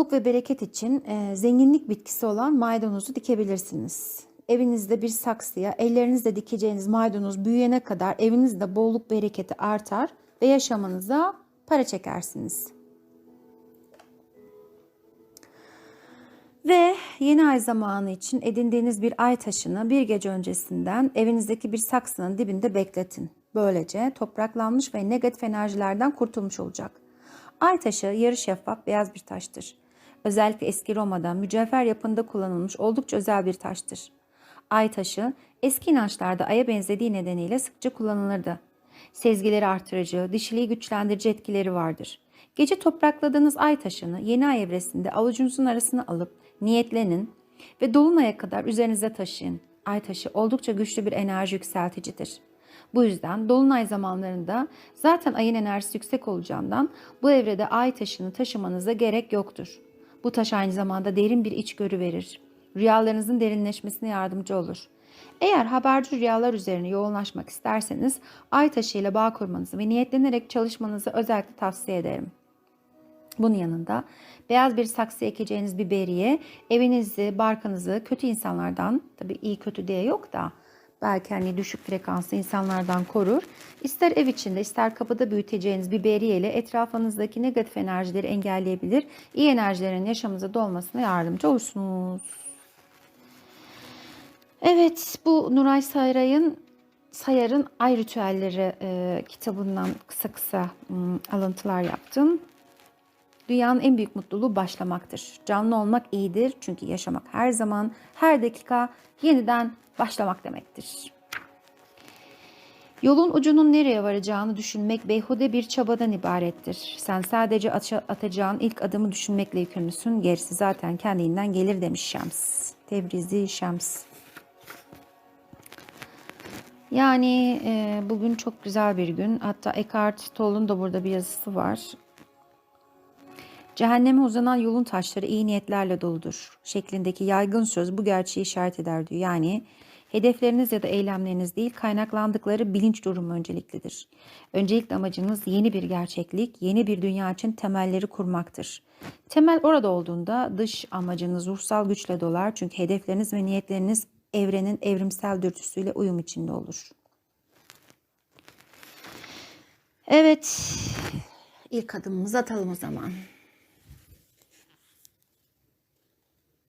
bolluk ve bereket için e, zenginlik bitkisi olan maydanozu dikebilirsiniz. Evinizde bir saksıya ellerinizle dikeceğiniz maydanoz büyüyene kadar evinizde bolluk bereketi artar ve yaşamınıza para çekersiniz. Ve yeni ay zamanı için edindiğiniz bir ay taşını bir gece öncesinden evinizdeki bir saksının dibinde bekletin. Böylece topraklanmış ve negatif enerjilerden kurtulmuş olacak. Ay taşı yarı şeffaf beyaz bir taştır. Özellikle eski Roma'da mücevher yapında kullanılmış oldukça özel bir taştır. Ay taşı eski inançlarda aya benzediği nedeniyle sıkça kullanılırdı. Sezgileri artırıcı, dişiliği güçlendirici etkileri vardır. Gece toprakladığınız ay taşını yeni ay evresinde avucunuzun arasına alıp niyetlenin ve dolunaya kadar üzerinize taşıyın. Ay taşı oldukça güçlü bir enerji yükselticidir. Bu yüzden dolunay zamanlarında zaten ayın enerjisi yüksek olacağından bu evrede ay taşını taşımanıza gerek yoktur. Bu taş aynı zamanda derin bir içgörü verir. Rüyalarınızın derinleşmesine yardımcı olur. Eğer haberci rüyalar üzerine yoğunlaşmak isterseniz ay taşı ile bağ kurmanızı ve niyetlenerek çalışmanızı özellikle tavsiye ederim. Bunun yanında beyaz bir saksı ekeceğiniz biberiye evinizi, barkınızı kötü insanlardan, tabii iyi kötü diye yok da belki hani düşük frekanslı insanlardan korur. İster ev içinde ister kapıda büyüteceğiniz biberiye ile etrafınızdaki negatif enerjileri engelleyebilir. İyi enerjilerin yaşamınıza dolmasına yardımcı olursunuz. Evet bu Nuray Sayar'ın Sayar'ın Ay Ritüelleri e, kitabından kısa kısa m, alıntılar yaptım. Dünyanın en büyük mutluluğu başlamaktır. Canlı olmak iyidir çünkü yaşamak her zaman, her dakika yeniden başlamak demektir. Yolun ucunun nereye varacağını düşünmek beyhude bir çabadan ibarettir. Sen sadece atacağın ilk adımı düşünmekle yükümlüsün. Gerisi zaten kendinden gelir demiş Şems. Tebrizi Şems. Yani e, bugün çok güzel bir gün. Hatta Eckhart Tolle'un da burada bir yazısı var. Cehenneme uzanan yolun taşları iyi niyetlerle doludur. Şeklindeki yaygın söz bu gerçeği işaret eder diyor. Yani hedefleriniz ya da eylemleriniz değil kaynaklandıkları bilinç durumu önceliklidir. Öncelikli amacınız yeni bir gerçeklik, yeni bir dünya için temelleri kurmaktır. Temel orada olduğunda dış amacınız ruhsal güçle dolar çünkü hedefleriniz ve niyetleriniz evrenin evrimsel dürtüsüyle uyum içinde olur. Evet, ilk adımımızı atalım o zaman.